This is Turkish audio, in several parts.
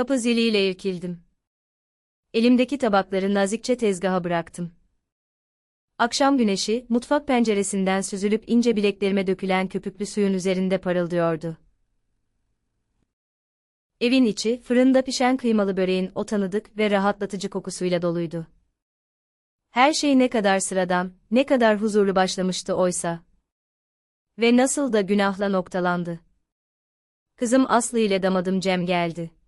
Kapı ziliyle irkildim. Elimdeki tabakları nazikçe tezgaha bıraktım. Akşam güneşi, mutfak penceresinden süzülüp ince bileklerime dökülen köpüklü suyun üzerinde parıldıyordu. Evin içi, fırında pişen kıymalı böreğin o tanıdık ve rahatlatıcı kokusuyla doluydu. Her şey ne kadar sıradan, ne kadar huzurlu başlamıştı oysa. Ve nasıl da günahla noktalandı. Kızım Aslı ile damadım Cem geldi.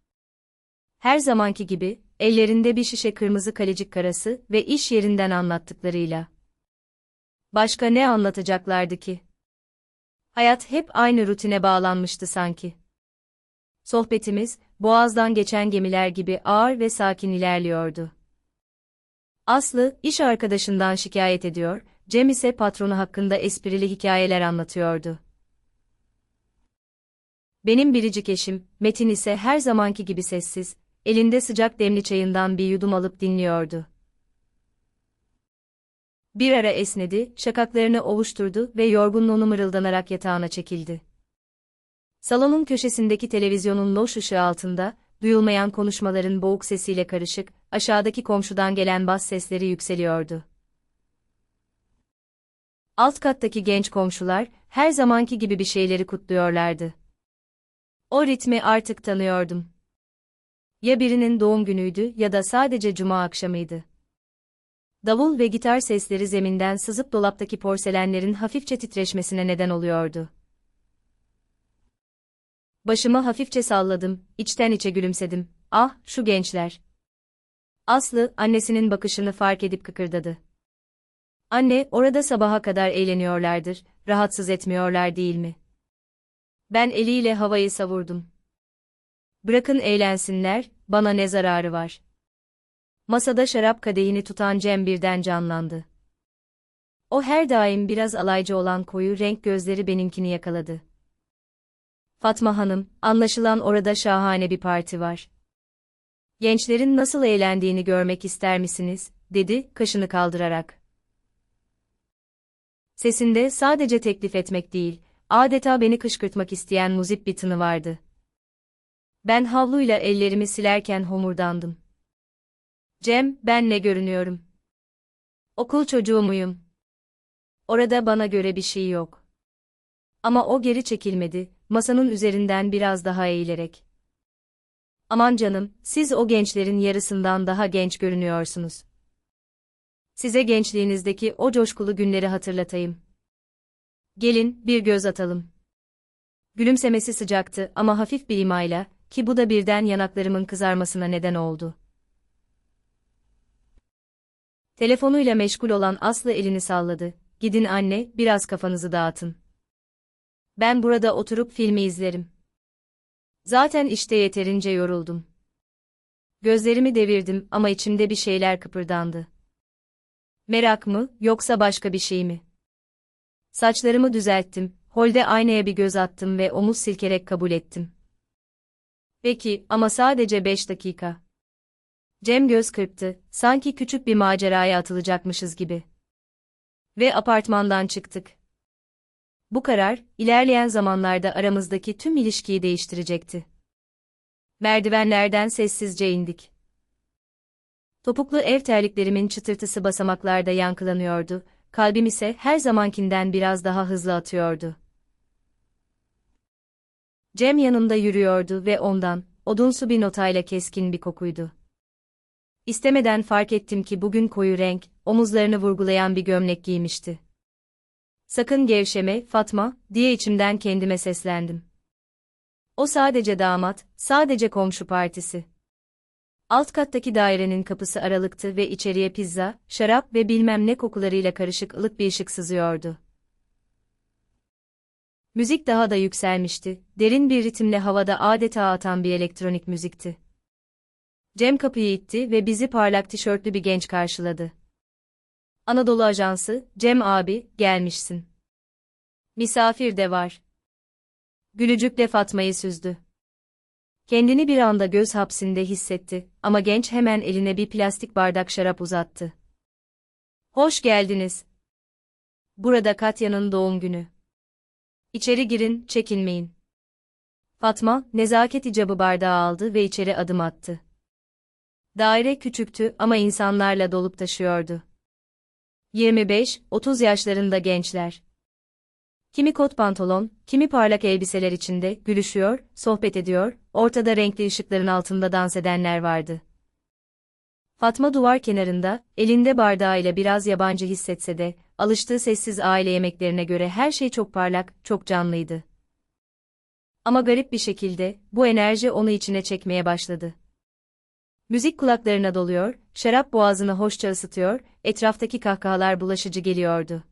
Her zamanki gibi, ellerinde bir şişe kırmızı kalecik karası ve iş yerinden anlattıklarıyla. Başka ne anlatacaklardı ki? Hayat hep aynı rutine bağlanmıştı sanki. Sohbetimiz, boğazdan geçen gemiler gibi ağır ve sakin ilerliyordu. Aslı, iş arkadaşından şikayet ediyor, Cem ise patronu hakkında esprili hikayeler anlatıyordu. Benim biricik eşim, Metin ise her zamanki gibi sessiz, elinde sıcak demli çayından bir yudum alıp dinliyordu. Bir ara esnedi, şakaklarını ovuşturdu ve yorgunluğunu mırıldanarak yatağına çekildi. Salonun köşesindeki televizyonun loş ışığı altında, duyulmayan konuşmaların boğuk sesiyle karışık, aşağıdaki komşudan gelen bas sesleri yükseliyordu. Alt kattaki genç komşular, her zamanki gibi bir şeyleri kutluyorlardı. O ritmi artık tanıyordum. Ya birinin doğum günüydü ya da sadece cuma akşamıydı. Davul ve gitar sesleri zeminden sızıp dolaptaki porselenlerin hafifçe titreşmesine neden oluyordu. Başımı hafifçe salladım, içten içe gülümsedim. Ah, şu gençler. Aslı, annesinin bakışını fark edip kıkırdadı. Anne, orada sabaha kadar eğleniyorlardır, rahatsız etmiyorlar değil mi? Ben eliyle havayı savurdum. Bırakın eğlensinler, bana ne zararı var? Masada şarap kadehini tutan Cem birden canlandı. O her daim biraz alaycı olan koyu renk gözleri benimkini yakaladı. Fatma Hanım, anlaşılan orada şahane bir parti var. Gençlerin nasıl eğlendiğini görmek ister misiniz? dedi, kaşını kaldırarak. Sesinde sadece teklif etmek değil, adeta beni kışkırtmak isteyen muzip bir tını vardı. Ben havluyla ellerimi silerken homurdandım. Cem, ben ne görünüyorum? Okul çocuğu muyum? Orada bana göre bir şey yok. Ama o geri çekilmedi, masanın üzerinden biraz daha eğilerek. Aman canım, siz o gençlerin yarısından daha genç görünüyorsunuz. Size gençliğinizdeki o coşkulu günleri hatırlatayım. Gelin, bir göz atalım. Gülümsemesi sıcaktı ama hafif bir imayla, ki bu da birden yanaklarımın kızarmasına neden oldu. Telefonuyla meşgul olan Aslı elini salladı. Gidin anne, biraz kafanızı dağıtın. Ben burada oturup filmi izlerim. Zaten işte yeterince yoruldum. Gözlerimi devirdim ama içimde bir şeyler kıpırdandı. Merak mı, yoksa başka bir şey mi? Saçlarımı düzelttim, holde aynaya bir göz attım ve omuz silkerek kabul ettim. Peki, ama sadece beş dakika. Cem göz kırptı, sanki küçük bir maceraya atılacakmışız gibi. Ve apartmandan çıktık. Bu karar, ilerleyen zamanlarda aramızdaki tüm ilişkiyi değiştirecekti. Merdivenlerden sessizce indik. Topuklu ev terliklerimin çıtırtısı basamaklarda yankılanıyordu, kalbim ise her zamankinden biraz daha hızlı atıyordu. Cem yanımda yürüyordu ve ondan, odunsu bir notayla keskin bir kokuydu. İstemeden fark ettim ki bugün koyu renk, omuzlarını vurgulayan bir gömlek giymişti. Sakın gevşeme, Fatma, diye içimden kendime seslendim. O sadece damat, sadece komşu partisi. Alt kattaki dairenin kapısı aralıktı ve içeriye pizza, şarap ve bilmem ne kokularıyla karışık ılık bir ışık sızıyordu. Müzik daha da yükselmişti, derin bir ritimle havada adeta atan bir elektronik müzikti. Cem kapıyı itti ve bizi parlak tişörtlü bir genç karşıladı. Anadolu Ajansı, Cem abi, gelmişsin. Misafir de var. Gülücükle Fatma'yı süzdü. Kendini bir anda göz hapsinde hissetti ama genç hemen eline bir plastik bardak şarap uzattı. Hoş geldiniz. Burada Katya'nın doğum günü. İçeri girin, çekinmeyin. Fatma, nezaket icabı bardağı aldı ve içeri adım attı. Daire küçüktü ama insanlarla dolup taşıyordu. 25-30 yaşlarında gençler. Kimi kot pantolon, kimi parlak elbiseler içinde gülüşüyor, sohbet ediyor, ortada renkli ışıkların altında dans edenler vardı. Fatma duvar kenarında, elinde bardağıyla biraz yabancı hissetse de, alıştığı sessiz aile yemeklerine göre her şey çok parlak, çok canlıydı. Ama garip bir şekilde, bu enerji onu içine çekmeye başladı. Müzik kulaklarına doluyor, şarap boğazını hoşça ısıtıyor, etraftaki kahkahalar bulaşıcı geliyordu.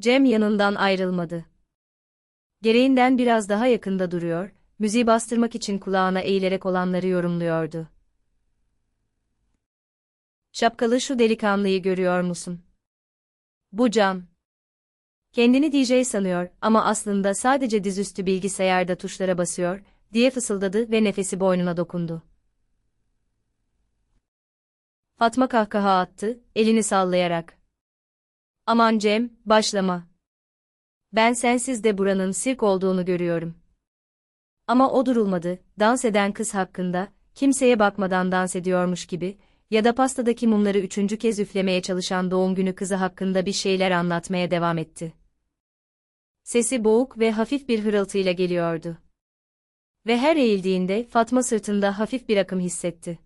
Cem yanından ayrılmadı. Gereğinden biraz daha yakında duruyor, müziği bastırmak için kulağına eğilerek olanları yorumluyordu. Şapkalı şu delikanlıyı görüyor musun? Bu Can. Kendini DJ sanıyor ama aslında sadece dizüstü bilgisayarda tuşlara basıyor, diye fısıldadı ve nefesi boynuna dokundu. Fatma kahkaha attı, elini sallayarak. Aman Cem, başlama. Ben sensiz de buranın sirk olduğunu görüyorum. Ama o durulmadı, dans eden kız hakkında, kimseye bakmadan dans ediyormuş gibi, ya da pastadaki mumları üçüncü kez üflemeye çalışan doğum günü kızı hakkında bir şeyler anlatmaya devam etti. Sesi boğuk ve hafif bir hırıltıyla geliyordu. Ve her eğildiğinde Fatma sırtında hafif bir akım hissetti.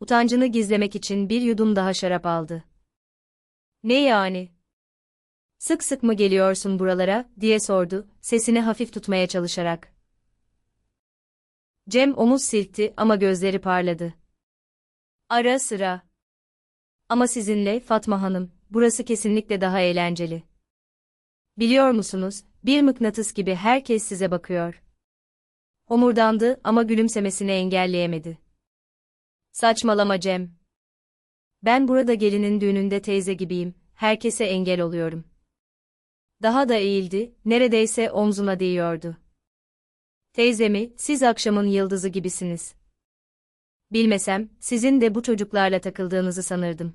Utancını gizlemek için bir yudum daha şarap aldı. Ne yani? Sık sık mı geliyorsun buralara, diye sordu, sesini hafif tutmaya çalışarak. Cem omuz silkti ama gözleri parladı. Ara sıra. Ama sizinle Fatma Hanım, burası kesinlikle daha eğlenceli. Biliyor musunuz, bir mıknatıs gibi herkes size bakıyor. Homurdandı ama gülümsemesini engelleyemedi. Saçmalama Cem. Ben burada gelinin düğününde teyze gibiyim, herkese engel oluyorum. Daha da eğildi, neredeyse omzuna değiyordu. Teyzemi, siz akşamın yıldızı gibisiniz. Bilmesem, sizin de bu çocuklarla takıldığınızı sanırdım.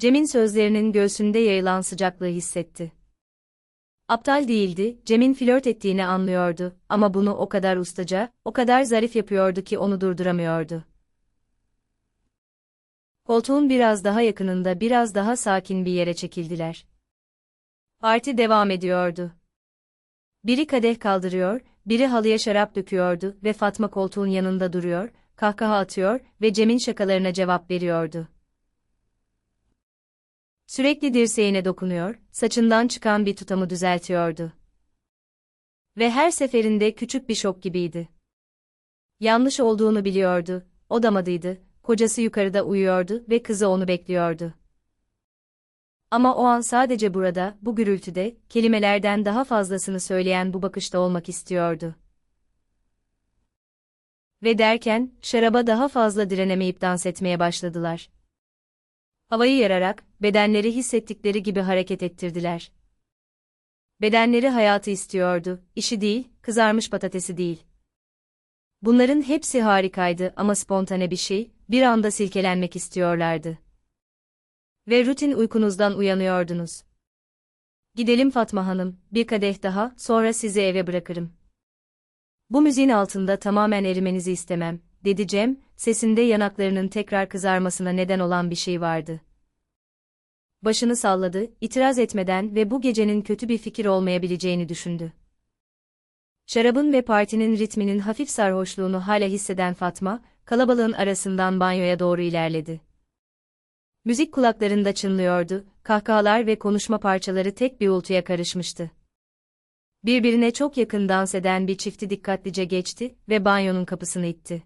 Cem'in sözlerinin göğsünde yayılan sıcaklığı hissetti. Aptal değildi, Cem'in flört ettiğini anlıyordu ama bunu o kadar ustaca, o kadar zarif yapıyordu ki onu durduramıyordu. Koltuğun biraz daha yakınında biraz daha sakin bir yere çekildiler. Parti devam ediyordu. Biri kadeh kaldırıyor, biri halıya şarap döküyordu ve Fatma koltuğun yanında duruyor, kahkaha atıyor ve Cem'in şakalarına cevap veriyordu. Sürekli dirseğine dokunuyor, saçından çıkan bir tutamı düzeltiyordu. Ve her seferinde küçük bir şok gibiydi. Yanlış olduğunu biliyordu, odamadıydı, kocası yukarıda uyuyordu ve kızı onu bekliyordu. Ama o an sadece burada, bu gürültüde, kelimelerden daha fazlasını söyleyen bu bakışta olmak istiyordu. Ve derken, şaraba daha fazla direnemeyip dans etmeye başladılar. Havayı yararak, bedenleri hissettikleri gibi hareket ettirdiler. Bedenleri hayatı istiyordu, işi değil, kızarmış patatesi değil. Bunların hepsi harikaydı ama spontane bir şey, bir anda silkelenmek istiyorlardı. Ve rutin uykunuzdan uyanıyordunuz. Gidelim Fatma Hanım, bir kadeh daha, sonra sizi eve bırakırım. Bu müziğin altında tamamen erimenizi istemem, dedi Cem, sesinde yanaklarının tekrar kızarmasına neden olan bir şey vardı. Başını salladı, itiraz etmeden ve bu gecenin kötü bir fikir olmayabileceğini düşündü. Şarabın ve partinin ritminin hafif sarhoşluğunu hala hisseden Fatma, kalabalığın arasından banyoya doğru ilerledi. Müzik kulaklarında çınlıyordu, kahkahalar ve konuşma parçaları tek bir uğultuya karışmıştı. Birbirine çok yakın dans eden bir çifti dikkatlice geçti ve banyonun kapısını itti.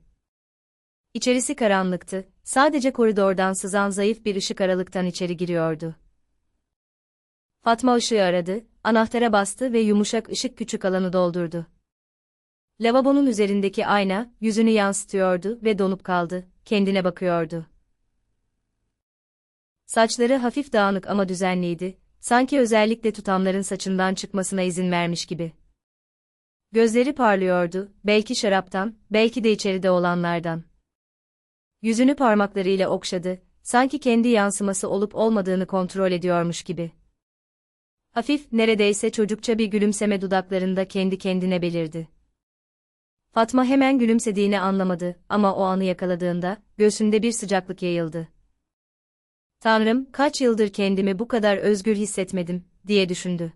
İçerisi karanlıktı, sadece koridordan sızan zayıf bir ışık aralıktan içeri giriyordu. Fatma ışığı aradı, anahtara bastı ve yumuşak ışık küçük alanı doldurdu. Lavabonun üzerindeki ayna, yüzünü yansıtıyordu ve donup kaldı, kendine bakıyordu. Saçları hafif dağınık ama düzenliydi, sanki özellikle tutamların saçından çıkmasına izin vermiş gibi. Gözleri parlıyordu, belki şaraptan, belki de içeride olanlardan. Yüzünü parmaklarıyla okşadı, sanki kendi yansıması olup olmadığını kontrol ediyormuş gibi. Hafif, neredeyse çocukça bir gülümseme dudaklarında kendi kendine belirdi. Fatma hemen gülümsediğini anlamadı ama o anı yakaladığında, göğsünde bir sıcaklık yayıldı. Tanrım, kaç yıldır kendimi bu kadar özgür hissetmedim, diye düşündü.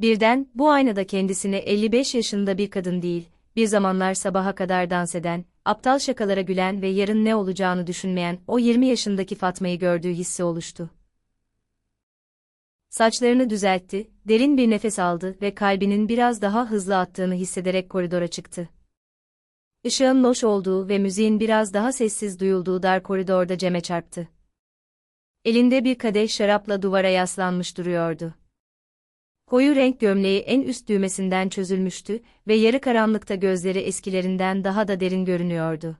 Birden, bu aynada kendisine 55 yaşında bir kadın değil, bir zamanlar sabaha kadar dans eden, aptal şakalara gülen ve yarın ne olacağını düşünmeyen o 20 yaşındaki Fatma'yı gördüğü hissi oluştu. Saçlarını düzeltti, derin bir nefes aldı ve kalbinin biraz daha hızlı attığını hissederek koridora çıktı. Işığın loş olduğu ve müziğin biraz daha sessiz duyulduğu dar koridorda Cem'e çarptı. Elinde bir kadeh şarapla duvara yaslanmış duruyordu. Koyu renk gömleği en üst düğmesinden çözülmüştü ve yarı karanlıkta gözleri eskilerinden daha da derin görünüyordu.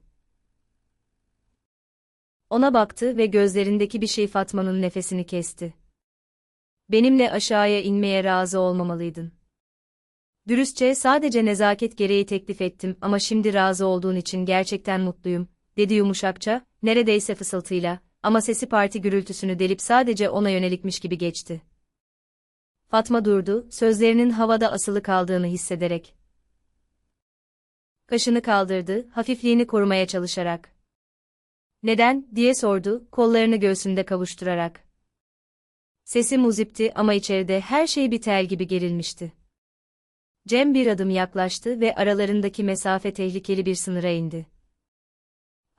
Ona baktı ve gözlerindeki bir şey Fatma'nın nefesini kesti. Benimle aşağıya inmeye razı olmamalıydın. Dürüstçe sadece nezaket gereği teklif ettim ama şimdi razı olduğun için gerçekten mutluyum, dedi yumuşakça, neredeyse fısıltıyla, ama sesi parti gürültüsünü delip sadece ona yönelikmiş gibi geçti. Fatma durdu, sözlerinin havada asılı kaldığını hissederek. Kaşını kaldırdı, hafifliğini korumaya çalışarak. Neden, diye sordu, kollarını göğsünde kavuşturarak. Sesi muzipti ama içeride her şey bir tel gibi gerilmişti. Cem bir adım yaklaştı ve aralarındaki mesafe tehlikeli bir sınıra indi.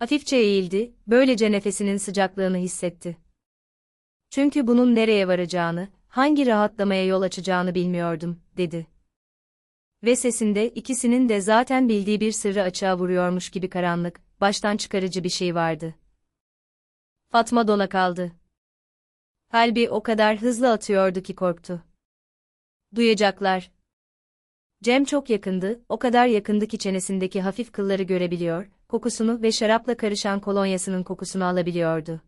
Hafifçe eğildi, böylece nefesinin sıcaklığını hissetti. Çünkü bunun nereye varacağını, hangi rahatlamaya yol açacağını bilmiyordum, dedi. Ve sesinde ikisinin de zaten bildiği bir sırrı açığa vuruyormuş gibi karanlık, baştan çıkarıcı bir şey vardı. Fatma dona kaldı. Kalbi o kadar hızlı atıyordu ki korktu. Duyacaklar. Cem çok yakındı, o kadar yakındı ki çenesindeki hafif kılları görebiliyor, kokusunu ve şarapla karışan kolonyasının kokusunu alabiliyordu.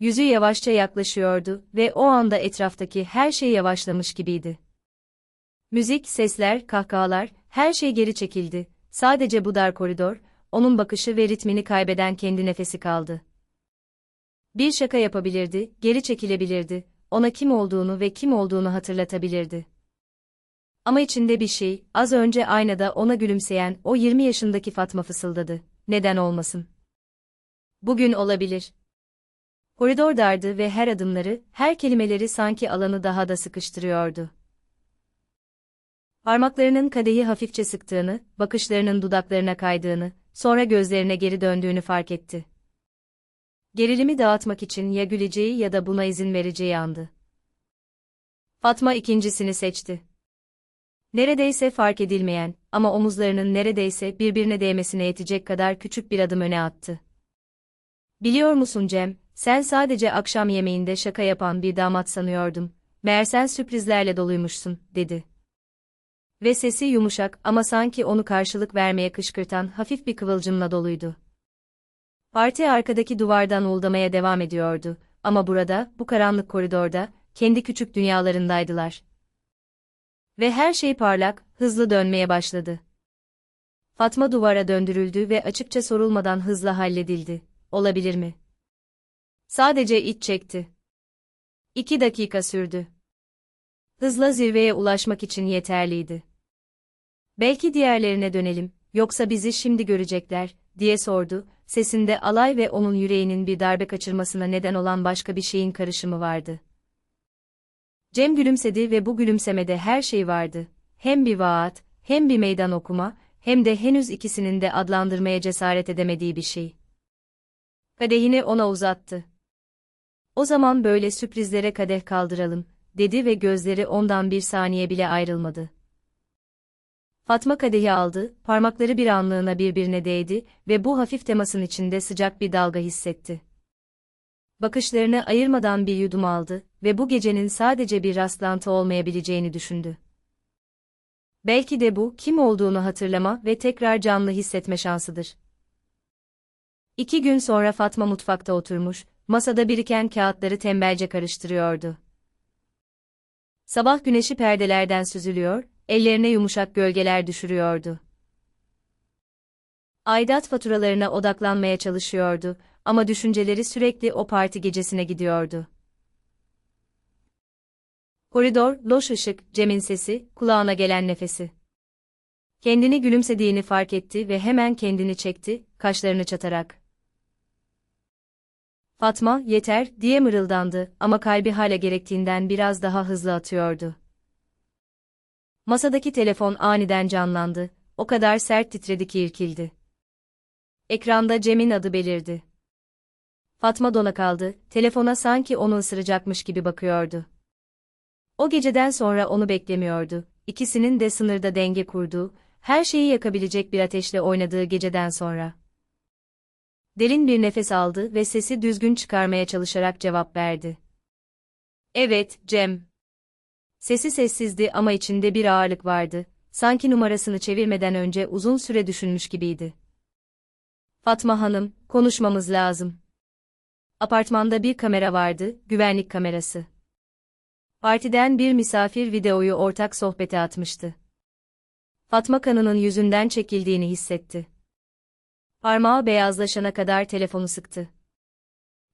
Yüzü yavaşça yaklaşıyordu ve o anda etraftaki her şey yavaşlamış gibiydi. Müzik, sesler, kahkahalar, her şey geri çekildi. Sadece bu dar koridor, onun bakışı ve ritmini kaybeden kendi nefesi kaldı. Bir şaka yapabilirdi, geri çekilebilirdi, ona kim olduğunu ve kim olduğunu hatırlatabilirdi. Ama içinde bir şey, az önce aynada ona gülümseyen o 20 yaşındaki Fatma fısıldadı. Neden olmasın? Bugün olabilir. Koridor dardı ve her adımları, her kelimeleri sanki alanı daha da sıkıştırıyordu. Parmaklarının kadehi hafifçe sıktığını, bakışlarının dudaklarına kaydığını, sonra gözlerine geri döndüğünü fark etti. Gerilimi dağıtmak için ya güleceği ya da buna izin vereceği andı. Fatma ikincisini seçti. Neredeyse fark edilmeyen ama omuzlarının neredeyse birbirine değmesine yetecek kadar küçük bir adım öne attı. Biliyor musun Cem, sen sadece akşam yemeğinde şaka yapan bir damat sanıyordum. Meğer sen sürprizlerle doluymuşsun, dedi. Ve sesi yumuşak ama sanki onu karşılık vermeye kışkırtan hafif bir kıvılcımla doluydu. Parti arkadaki duvardan uldamaya devam ediyordu ama burada, bu karanlık koridorda, kendi küçük dünyalarındaydılar. Ve her şey parlak, hızlı dönmeye başladı. Fatma duvara döndürüldü ve açıkça sorulmadan hızla halledildi. Olabilir mi? Sadece iç çekti. İki dakika sürdü. Hızla zirveye ulaşmak için yeterliydi. Belki diğerlerine dönelim, yoksa bizi şimdi görecekler, diye sordu, sesinde alay ve onun yüreğinin bir darbe kaçırmasına neden olan başka bir şeyin karışımı vardı. Cem gülümsedi ve bu gülümsemede her şey vardı. Hem bir vaat, hem bir meydan okuma, hem de henüz ikisinin de adlandırmaya cesaret edemediği bir şey. Kadehini ona uzattı. O zaman böyle sürprizlere kadeh kaldıralım, dedi ve gözleri ondan bir saniye bile ayrılmadı. Fatma kadehi aldı, parmakları bir anlığına birbirine değdi ve bu hafif temasın içinde sıcak bir dalga hissetti. Bakışlarını ayırmadan bir yudum aldı ve bu gecenin sadece bir rastlantı olmayabileceğini düşündü. Belki de bu, kim olduğunu hatırlama ve tekrar canlı hissetme şansıdır. İki gün sonra Fatma mutfakta oturmuş, masada biriken kağıtları tembelce karıştırıyordu. Sabah güneşi perdelerden süzülüyor, ellerine yumuşak gölgeler düşürüyordu. Aidat faturalarına odaklanmaya çalışıyordu ama düşünceleri sürekli o parti gecesine gidiyordu. Koridor, loş ışık, Cem'in sesi, kulağına gelen nefesi. Kendini gülümsediğini fark etti ve hemen kendini çekti, kaşlarını çatarak. Fatma, yeter, diye mırıldandı ama kalbi hala gerektiğinden biraz daha hızlı atıyordu. Masadaki telefon aniden canlandı, o kadar sert titredi ki irkildi. Ekranda Cem'in adı belirdi. Fatma dona kaldı, telefona sanki onu ısıracakmış gibi bakıyordu. O geceden sonra onu beklemiyordu, ikisinin de sınırda denge kurduğu, her şeyi yakabilecek bir ateşle oynadığı geceden sonra. Derin bir nefes aldı ve sesi düzgün çıkarmaya çalışarak cevap verdi. Evet, Cem. Sesi sessizdi ama içinde bir ağırlık vardı, sanki numarasını çevirmeden önce uzun süre düşünmüş gibiydi. Fatma Hanım, konuşmamız lazım. Apartmanda bir kamera vardı, güvenlik kamerası. Partiden bir misafir videoyu ortak sohbete atmıştı. Fatma kanının yüzünden çekildiğini hissetti. Parmağı beyazlaşana kadar telefonu sıktı.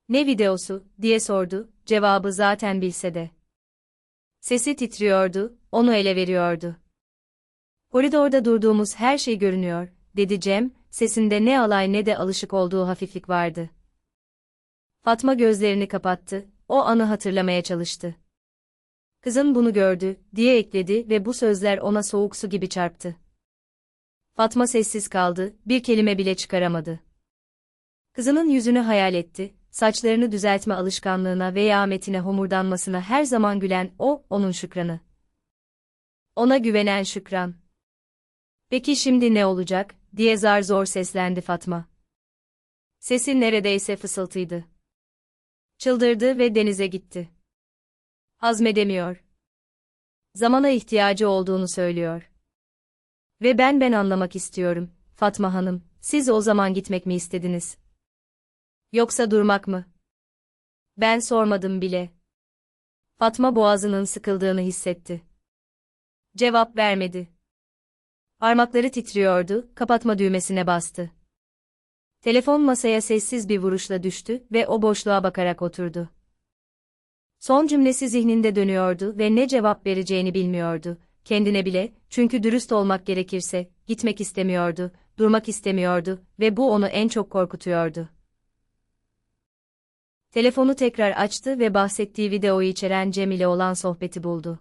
Ne videosu, diye sordu, cevabı zaten bilse de. Sesi titriyordu, onu ele veriyordu. Koridorda durduğumuz her şey görünüyor, dedi Cem, sesinde ne alay ne de alışık olduğu hafiflik vardı. Fatma gözlerini kapattı, o anı hatırlamaya çalıştı. Kızın bunu gördü, diye ekledi ve bu sözler ona soğuk su gibi çarptı. Fatma sessiz kaldı, bir kelime bile çıkaramadı. Kızının yüzünü hayal etti, saçlarını düzeltme alışkanlığına veya metine homurdanmasına her zaman gülen o, onun Şükran'ı. Ona güvenen Şükran. Peki şimdi ne olacak, diye zar zor seslendi Fatma. Sesi neredeyse fısıltıydı. Çıldırdı ve denize gitti. Hazmedemiyor. Zamana ihtiyacı olduğunu söylüyor. Ve ben ben anlamak istiyorum, Fatma Hanım, siz o zaman gitmek mi istediniz? Yoksa durmak mı? Ben sormadım bile. Fatma boğazının sıkıldığını hissetti. Cevap vermedi. Parmakları titriyordu, kapatma düğmesine bastı. Telefon masaya sessiz bir vuruşla düştü ve o boşluğa bakarak oturdu. Son cümlesi zihninde dönüyordu ve ne cevap vereceğini bilmiyordu. Kendine bile, çünkü dürüst olmak gerekirse, gitmek istemiyordu, durmak istemiyordu ve bu onu en çok korkutuyordu. Telefonu tekrar açtı ve bahsettiği videoyu içeren Cem ile olan sohbeti buldu.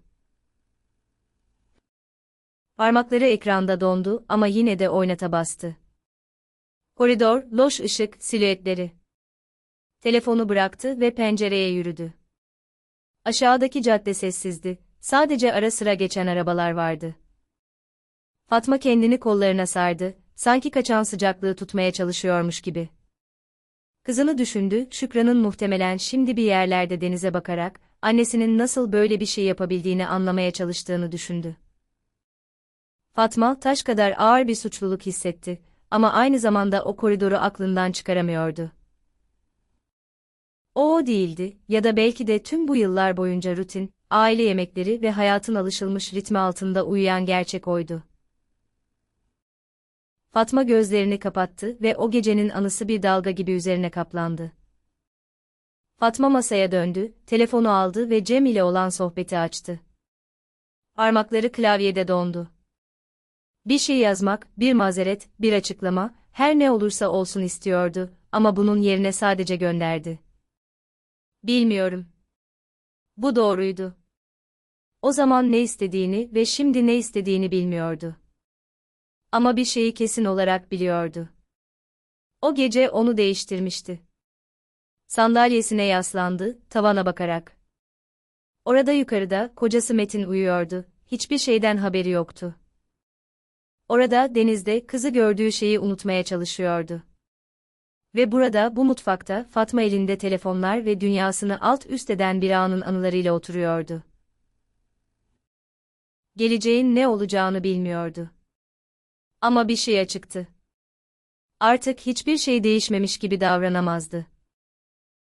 Parmakları ekranda dondu ama yine de oynata bastı. Koridor, loş ışık, silüetleri. Telefonu bıraktı ve pencereye yürüdü. Aşağıdaki cadde sessizdi, sadece ara sıra geçen arabalar vardı. Fatma kendini kollarına sardı, sanki kaçan sıcaklığı tutmaya çalışıyormuş gibi. Kızını düşündü, Şükran'ın muhtemelen şimdi bir yerlerde denize bakarak, annesinin nasıl böyle bir şey yapabildiğini anlamaya çalıştığını düşündü. Fatma, taş kadar ağır bir suçluluk hissetti ama aynı zamanda o koridoru aklından çıkaramıyordu. O değildi ya da belki de tüm bu yıllar boyunca rutin, aile yemekleri ve hayatın alışılmış ritmi altında uyuyan gerçek oydu. Fatma gözlerini kapattı ve o gecenin anısı bir dalga gibi üzerine kaplandı. Fatma masaya döndü, telefonu aldı ve Cem ile olan sohbeti açtı. Parmakları klavyede dondu. Bir şey yazmak, bir mazeret, bir açıklama, her ne olursa olsun istiyordu ama bunun yerine sadece gönderdi. Bilmiyorum. Bu doğruydu. O zaman ne istediğini ve şimdi ne istediğini bilmiyordu. Ama bir şeyi kesin olarak biliyordu. O gece onu değiştirmişti. Sandalyesine yaslandı, tavana bakarak. Orada yukarıda kocası Metin uyuyordu. Hiçbir şeyden haberi yoktu. Orada denizde kızı gördüğü şeyi unutmaya çalışıyordu. Ve burada bu mutfakta Fatma elinde telefonlar ve dünyasını alt üst eden bir anın anılarıyla oturuyordu. Geleceğin ne olacağını bilmiyordu. Ama bir şey açıktı. Artık hiçbir şey değişmemiş gibi davranamazdı.